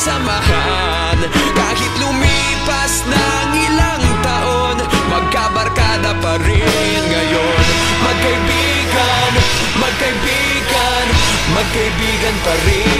samahan Kahit lumipas ng ilang taon Magkabarkada pa rin ngayon. Magkaibigan, magkaibigan Magkaibigan pa rin